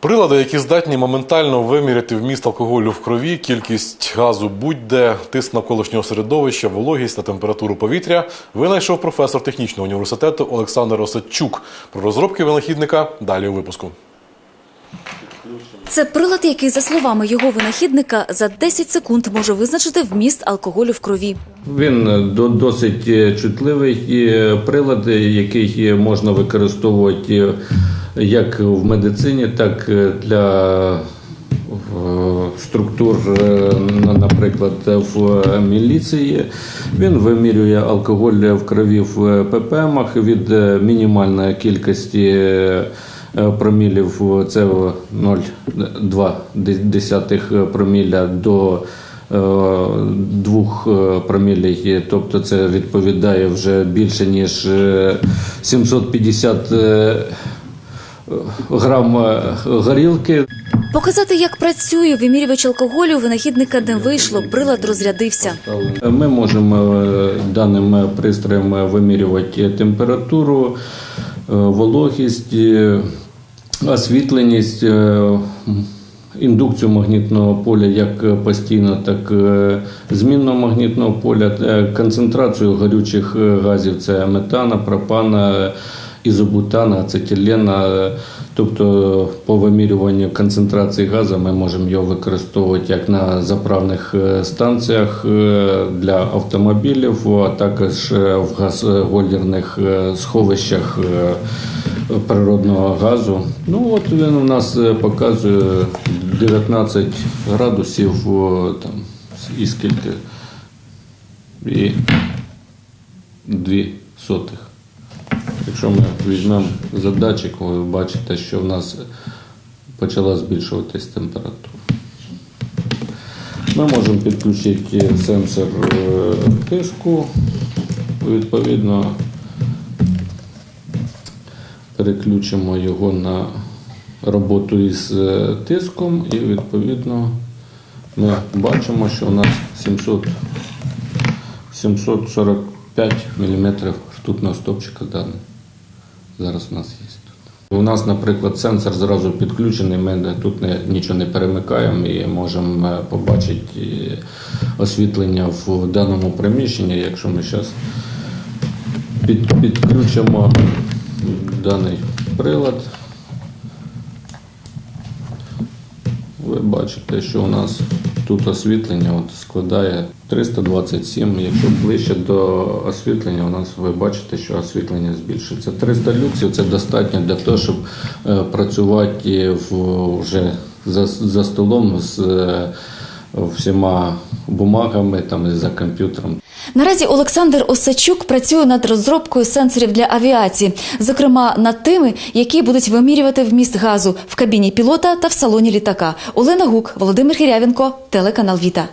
Прилади, які здатні моментально виміряти вміст алкоголю в крові, кількість газу будь-де, тиск навколишнього середовища, вологість та температуру повітря, винайшов професор технічного університету Олександр Осадчук. Про розробки винахідника далі у випуску. Це прилад, який, за словами його винахідника, за 10 секунд може визначити вміст алкоголю в крові. Він е, до- досить е, чутливий е, прилад, який можна використовувати як в медицині, так е, для е, структур, е, наприклад, в міліції. Він вимірює алкоголь в крові в ppm від мінімальної кількості промілів, це 0,2 проміля до е, двох е, тобто це відповідає вже більше ніж е, 750 е, грам е, горілки. Показати, як працює вимірювач алкоголю, винахідника не вийшло. Прилад розрядився. Ми можемо е, даним пристроєм вимірювати температуру, е, вологість, освітленість, індукцію магнітного поля як постійно, так і змінного магнітного поля, концентрацію горючих газів це метана, пропана, ізобутана, ацетилена. Тобто по вимірюванню концентрації газу ми можемо його використовувати як на заправних е, станціях е, для автомобілів, а також е, в газгольдерних сховищах природного газу. Ну от він у нас показує 19 градусів там і скільки і 2 сотих. Якщо ми візьмемо задатчик, ви бачите, що в нас почала збільшуватись температура. Ми можемо підключити сенсор е, тиску, відповідно, переключимо його на роботу із е, тиском і відповідно ми бачимо, що у нас 700, 745 мм ртутного стопчика даний. Зараз у нас є. У нас, наприклад, сенсор зразу підключений, ми тут не, нічого не перемикаємо і можемо е, побачити е, освітлення в даному приміщенні, якщо ми зараз під, підключимо даний прилад. Ви бачите, що у нас тут освітлення от складає 327. Якщо ближче до освітлення, у нас ви бачите, що освітлення збільшується. 300 люксів це достатньо для того, щоб е, працювати вже за, за столом з е, всіма бумагами там, і за комп'ютером. Наразі Олександр Осачук працює над розробкою сенсорів для авіації, зокрема над тими, які будуть вимірювати вміст газу в кабіні пілота та в салоні літака. Олена Гук, Володимир Хірявенко, телеканал Віта.